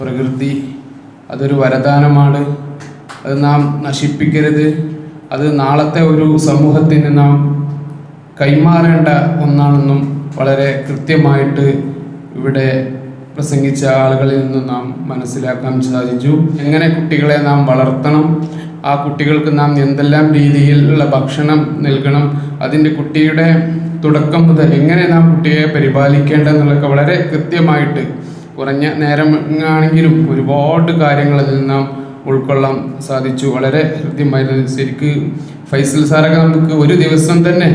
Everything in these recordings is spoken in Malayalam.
പ്രകൃതി അതൊരു വരദാനമാണ്. അത് നാം നശിപ്പിക്കരുത്. അത് നാളത്തെ ഒരു സമൂഹത്തിന് നാം കൈമാറേണ്ട ഒന്നാണെന്നും വളരെ കൃത്യമായിട്ട് ഇവിടെ പ്രസംഗിച്ച ആളുകളിൽ നിന്ന് നാം മനസ്സിലാക്കാൻ സാധിച്ചു. എങ്ങനെ കുട്ടികളെ നാം വളർത്തണം? ആ കുട്ടികൾക്ക് നാം എന്തെല്ലാം രീതിയിലുള്ള ഭക്ഷണം നൽകണം? അതിന്റെ കുട്ടിയുടെ തുടക്കം മുതൽ എങ്ങനെ നാം കുട്ടിയെ പരിപാലിക്കേണ്ടതെന്നുള്ളതൊക്കെ വളരെ കൃത്യമായിട്ട് കുറഞ്ഞ നേരം ആണെങ്കിലും ഒരുപാട് കാര്യങ്ങൾ അതിൽ നാം ഉൾക്കൊള്ളാൻ സാധിച്ചു. വളരെ കൃത്യമായിരുന്നു ശരിക്ക് ഫൈസൽ സാറൊക്കെ നമുക്ക് ഒരു ദിവസം തന്നെ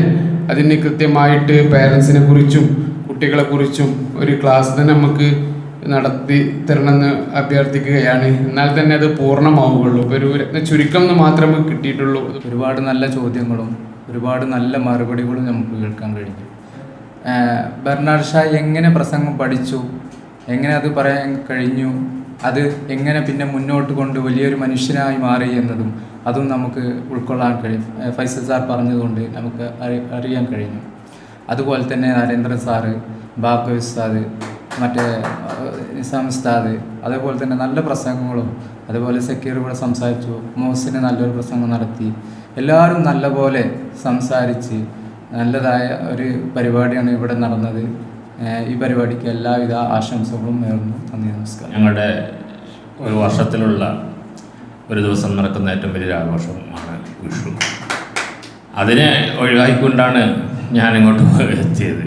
അതിന് കൃത്യമായിട്ട് പേരൻസിനെ കുറിച്ചും കുട്ടികളെ കുറിച്ചും ഒരു ക്ലാസ് തന്നെ നമുക്ക് നടത്തി തരണമെന്ന് അഭ്യർത്ഥിക്കുകയാണ്. എന്നാൽ തന്നെ അത് പൂർണമാവുകയുള്ളൂ. ഇപ്പോൾ ഒരു രത്ന ചുരുക്കം എന്ന് മാത്രമേ കിട്ടിയിട്ടുള്ളൂ. ഒരുപാട് നല്ല ചോദ്യങ്ങളും ഒരുപാട് നല്ല മറുപടികളും നമുക്ക് കേൾക്കാൻ കഴിഞ്ഞു ബെർണാഡ് ഷാ എങ്ങനെ പ്രസംഗം പഠിച്ചു? എങ്ങനെ അത് പറയാൻ കഴിഞ്ഞു? അത് എങ്ങനെ പിന്നെ മുന്നോട്ട് കൊണ്ട് വലിയൊരു മനുഷ്യനായി മാറി എന്നതും അതും നമുക്ക് ഉൾക്കൊള്ളാൻ കഴിയും. ഫൈസൽ സാർ പറഞ്ഞതുകൊണ്ട് നമുക്ക് അറി- അറിയാൻ കഴിഞ്ഞു അതുപോലെ തന്നെ നരേന്ദ്രൻ സാറ് ബാബു ഉസ്താദ് മറ്റേ നിസാം ഉസ്താദ് അതേപോലെ തന്നെ നല്ല പ്രസംഗങ്ങളും അതുപോലെ സക്കീർ ഇവിടെ സംസാരിച്ചു മോസിന് നല്ലൊരു പ്രസംഗം നടത്തി. എല്ലാവരും നല്ലപോലെ സംസാരിച്ച് നല്ലതായ ഒരു പരിപാടിയാണ് ഇവിടെ നടന്നത്. ഈ പരിപാടിക്ക് എല്ലാവിധ ആശംസകളും നേർന്നു. നന്ദി നമസ്കാരം. ഞങ്ങളുടെ ഒരു വർഷത്തിലുള്ള ഒരു ദിവസം നടക്കുന്ന ഏറ്റവും വലിയൊരു ആഘോഷമാണ് വിഷു. അതിനെ ഒഴിവാക്കിക്കൊണ്ടാണ് ഞാൻ ഇങ്ങോട്ട് എത്തിയത്.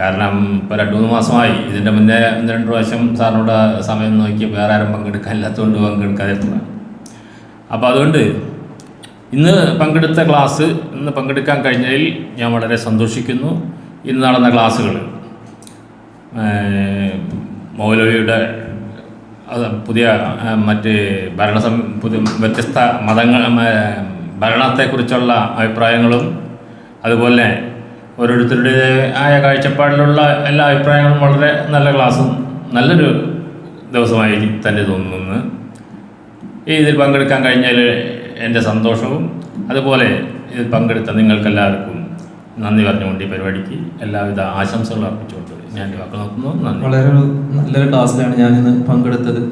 കാരണം ഇപ്പോൾ രണ്ട് മൂന്ന് മാസമായി. ഇതിന്റെ മുന്നേ ഒന്ന് രണ്ട് പ്രാവശ്യം സാറിനോട് സമയം നോക്കി വേറെ ആരും പങ്കെടുക്കാനില്ലാത്തതുകൊണ്ട് പങ്കെടുക്കാതിരുന്നതാണ് അപ്പോൾ അതുകൊണ്ട് ഇന്ന് പങ്കെടുത്ത ക്ലാസ് ഇന്ന് പങ്കെടുക്കാൻ കഴിഞ്ഞതിൽ ഞാൻ വളരെ സന്തോഷിക്കുന്നു. ഇന്ന് നടന്ന ക്ലാസ്സുകൾ മൗലവിയുടെ അത് പുതിയ മറ്റ് ഭരണസം പുതിയ വ്യത്യസ്ത മതങ്ങൾ ഭരണത്തെക്കുറിച്ചുള്ള അഭിപ്രായങ്ങളും അതുപോലെ ഓരോരുത്തരുടെ ആയ കാഴ്ചപ്പാടിലുള്ള എല്ലാ അഭിപ്രായങ്ങളും വളരെ നല്ല ക്ലാസ്സും നല്ലൊരു ദിവസമായി തന്നെ തോന്നുന്നു. ഈ ഇതിൽ പങ്കെടുക്കാൻ കഴിഞ്ഞാൽ എന്റെ സന്തോഷവും അതുപോലെ ഇതിൽ പങ്കെടുത്ത നിങ്ങൾക്കെല്ലാവർക്കും നന്ദി പറഞ്ഞുകൊണ്ട് ഈ പരിപാടിക്ക് എല്ലാവിധ ആശംസകളും അർപ്പിച്ചുകൊണ്ട് ഞാൻ വാക്ക് വളരെ നല്ലൊരു ക്ലാസ്സിലാണ് ഞാൻ ഇന്ന് പങ്കെടുത്തത്.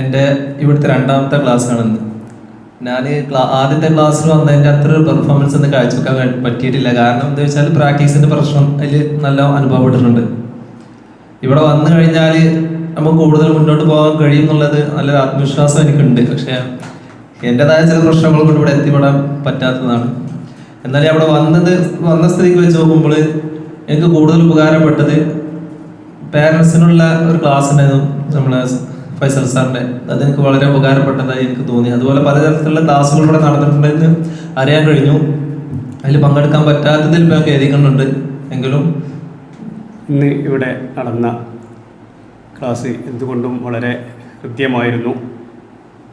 എന്റെ ഇവിടുത്തെ രണ്ടാമത്തെ ക്ലാസ്സാണ് ഇന്ന് ഞാൻ ആദ്യത്തെ ക്ലാസ്സിൽ വന്നതിന്റെ അത്ര ഒരു പെർഫോമൻസ് ഒന്നും കാഴ്ചവെക്കാൻ പറ്റിയിട്ടില്ല. കാരണം എന്താ വെച്ചാൽ പ്രാക്ടീസിന്റെ പ്രശ്നം അതിൽ നല്ല അനുഭവപ്പെട്ടിട്ടുണ്ട്. ഇവിടെ വന്നു കഴിഞ്ഞാൽ നമുക്ക് കൂടുതൽ മുന്നോട്ട് പോകാൻ കഴിയും എന്നുള്ളത് നല്ലൊരു ആത്മവിശ്വാസം എനിക്കുണ്ട്. പക്ഷേ എന്റെതായ ചില പ്രശ്നങ്ങൾ കൊണ്ട് ഇവിടെ എത്തിപ്പെടാൻ പറ്റാത്തതാണ്. എന്നാലും അവിടെ വന്നത് വന്ന സ്ഥിതിക്ക് വെച്ച് നോക്കുമ്പോൾ എനിക്ക് കൂടുതൽ ഉപകാരപ്പെട്ടത് പാരൻസിനുള്ള ഒരു ക്ലാസ് ഉണ്ടായിരുന്നു നമ്മളെ ഫൈസൽ സാറിന്റെ അതെനിക്ക് വളരെ ഉപകാരപ്പെട്ടതായി എനിക്ക് തോന്നി. അതുപോലെ പലതരത്തിലുള്ള ക്ലാസ്സുകൾ ഇവിടെ നടന്നിട്ടുണ്ടെന്ന് അറിയാൻ കഴിഞ്ഞു. അതിൽ പങ്കെടുക്കാൻ പറ്റാത്തതിൽ ഇപ്പോൾ ഞാൻ ഖേദിക്കുന്നുണ്ട്. എങ്കിലും ഇന്ന് ഇവിടെ നടന്ന ക്ലാസ് എന്തുകൊണ്ടും വളരെ കൃത്യമായിരുന്നു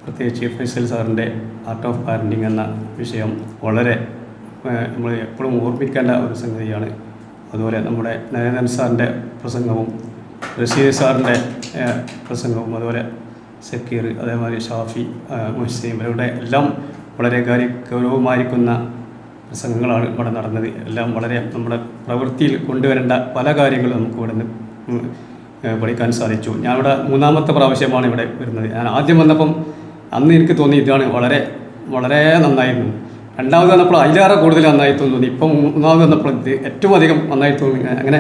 പ്രത്യേകിച്ച് ഫൈസൽ സാറിന്റെ ആർട്ട് ഓഫ് പാരന്റിങ് എന്ന വിഷയം വളരെ നമ്മൾ എപ്പോഴും ഓർമ്മിക്കേണ്ട ഒരു സംഗതിയാണ്. അതുപോലെ നമ്മുടെ നരേന്ദ്രൻ സാറിന്റെ പ്രസംഗവും റഷീദ് സാറിന്റെ പ്രസംഗവും അതുപോലെ സക്കീർ അതേമാതിരി ഷാഫി ഏഹ്, മുഹ്സീൻ ഇവരുടെ എല്ലാം വളരെ കാര്യ ഗൗരവമായിരിക്കുന്ന പ്രസംഗങ്ങളാണ് ഇവിടെ നടന്നത്. എല്ലാം വളരെ നമ്മുടെ പ്രവൃത്തിയിൽ കൊണ്ടുവരേണ്ട പല കാര്യങ്ങളും നമുക്ക് ഇവിടെ നിന്ന് പഠിക്കാൻ സാധിച്ചു. ഞാനിവിടെ മൂന്നാമത്തെ പ്രാവശ്യമാണ് ഇവിടെ വരുന്നത്. ഞാൻ ആദ്യം വന്നപ്പം അന്ന് എനിക്ക് തോന്നി ഇതാണ് വളരെ വളരെ നന്നായിരുന്നു. രണ്ടാമത് വന്നപ്പോൾ അതിലേറെ കൂടുതൽ നന്നായി തോന്നുന്നു. ഇപ്പം മൂന്നാമത് വന്നപ്പോൾ ഇത് ഏറ്റവും അധികം നന്നായി തോന്നി അങ്ങനെ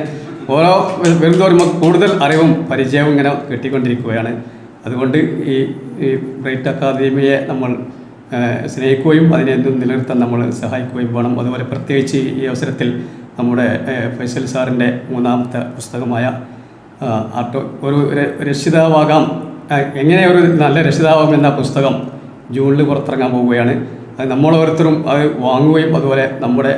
ഓരോ വരുന്നതോറും കൂടുതൽ അറിവും പരിചയവും ഇങ്ങനെ കിട്ടിക്കൊണ്ടിരിക്കുകയാണ്. അതുകൊണ്ട് ഈ ഈ ബ്രൈറ്റ് അക്കാദമിയെ നമ്മൾ സ്നേഹിക്കുകയും അതിനെ എന്തും നിലനിർത്താൻ നമ്മൾ സഹായിക്കുകയും വേണം. അതുപോലെ പ്രത്യേകിച്ച് ഈ അവസരത്തിൽ നമ്മുടെ ഫൈസൽ സാറിന്റെ മൂന്നാമത്തെ പുസ്തകമായ ആർട്ടോ ഒരു രക്ഷിതാവാകാം. എങ്ങനെ ഒരു നല്ല രക്ഷിതാവാകും എന്ന പുസ്തകം ജൂണിൽ പുറത്തിറങ്ങാൻ പോവുകയാണ്. അത് നമ്മൾ ഓരോരുത്തരും അത് വാങ്ങുകയും അതുപോലെ നമ്മുടെ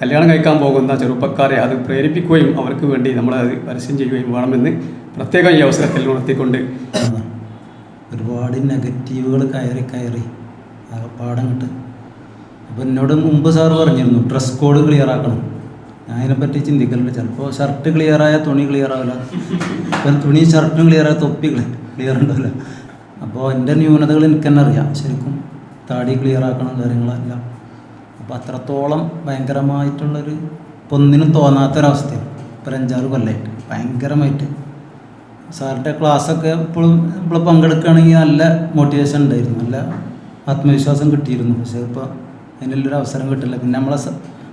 കല്യാണം കഴിക്കാൻ പോകുന്ന ചെറുപ്പക്കാരെ അത് പ്രേരിപ്പിക്കുകയും അവർക്ക് വേണ്ടി നമ്മളത് പരസ്യം ചെയ്യുകയും വേണമെന്ന് പ്രത്യേകം ഈ അവസരത്തിൽ ഉണർത്തിക്കൊണ്ട് ഒരുപാട് നെഗറ്റീവുകൾ കയറി കയറി പാടം കിട്ട് അപ്പോൾ എന്നോട് മുമ്പ് സാർ പറഞ്ഞിരുന്നു ഡ്രസ് കോഡ് ക്ലിയർ ആക്കണം. ഞാൻ അതിനെപ്പറ്റി ചിന്തിക്കലുണ്ട്. ചിലപ്പോൾ ഷർട്ട് ക്ലിയറായ തുണി ക്ലിയർ ആവില്ല. ഇപ്പം തുണി ഷർട്ടും ക്ലിയറായ തൊപ്പി ക്ലിയർ ഉണ്ടാവില്ല അപ്പോൾ എന്റെ ന്യൂനതകൾ എനിക്ക് തന്നെ അറിയാം. ശരിക്കും താടി ക്ലിയർ ആക്കണം കാര്യങ്ങളെല്ലാം. അപ്പോൾ അത്രത്തോളം ഭയങ്കരമായിട്ടുള്ളൊരു ഇപ്പം ഒന്നിനും തോന്നാത്തൊരവസ്ഥയാണ്. ഇപ്പോൾ ഒരു അഞ്ചാറ് കൊല്ലമായിട്ട് ഭയങ്കരമായിട്ട്. സാറിന്റെ ക്ലാസ്സൊക്കെ ഇപ്പോഴും ഇപ്പോൾ പങ്കെടുക്കുകയാണെങ്കിൽ നല്ല മോട്ടിവേഷൻ ഉണ്ടായിരുന്നു. നല്ല ആത്മവിശ്വാസം കിട്ടിയിരുന്നു. പക്ഷേ ഇപ്പോൾ അതിനുള്ളൊരു അവസരം കിട്ടില്ല. പിന്നെ നമ്മളെ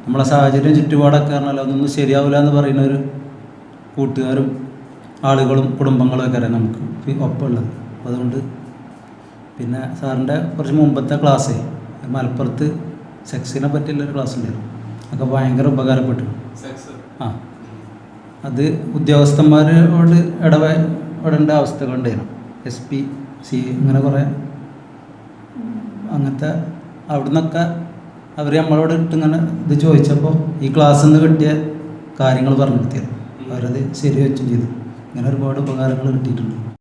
നമ്മളെ സാഹചര്യം ചുറ്റുപാടൊക്കെ പറഞ്ഞാൽ അതൊന്നും ശരിയാവില്ല എന്ന് പറയുന്ന ഒരു കൂട്ടുകാരും ആളുകളും കുടുംബങ്ങളും ഒക്കെ അറിയാം നമുക്ക്. ഇപ്പ- ഒപ്പമുള്ളത് അതുകൊണ്ട് പിന്നെ സാറിന്റെ കുറച്ച് മുമ്പത്തെ ക്ലാസ് മലപ്പുറത്ത് സെക്സിനെ പറ്റിയുള്ളൊരു ക്ലാസ് ഉണ്ടായിരുന്നു. അതൊക്കെ ഭയങ്കര ഉപകാരപ്പെട്ടു. ആ. അത് ഉദ്യോഗസ്ഥന്മാരോട് ഇടപെ ഇടേണ്ട അവസ്ഥകളുണ്ടായിരുന്നു. എസ് പി സി അങ്ങനെ കുറേ അങ്ങനത്തെ അവിടെ നിന്നൊക്കെ അവർ നമ്മളോട് ഇട്ട് ഇങ്ങനെ ഇത് ചോദിച്ചപ്പോൾ ഈ ക്ലാസ്സിൽ നിന്ന് കിട്ടിയ കാര്യങ്ങൾ പറഞ്ഞു കിട്ടിയത് അവരത് ശരി വെച്ചും ചെയ്തു. ഇങ്ങനെ ഒരുപാട് ഉപകാരങ്ങൾ കിട്ടിയിട്ടുണ്ട്.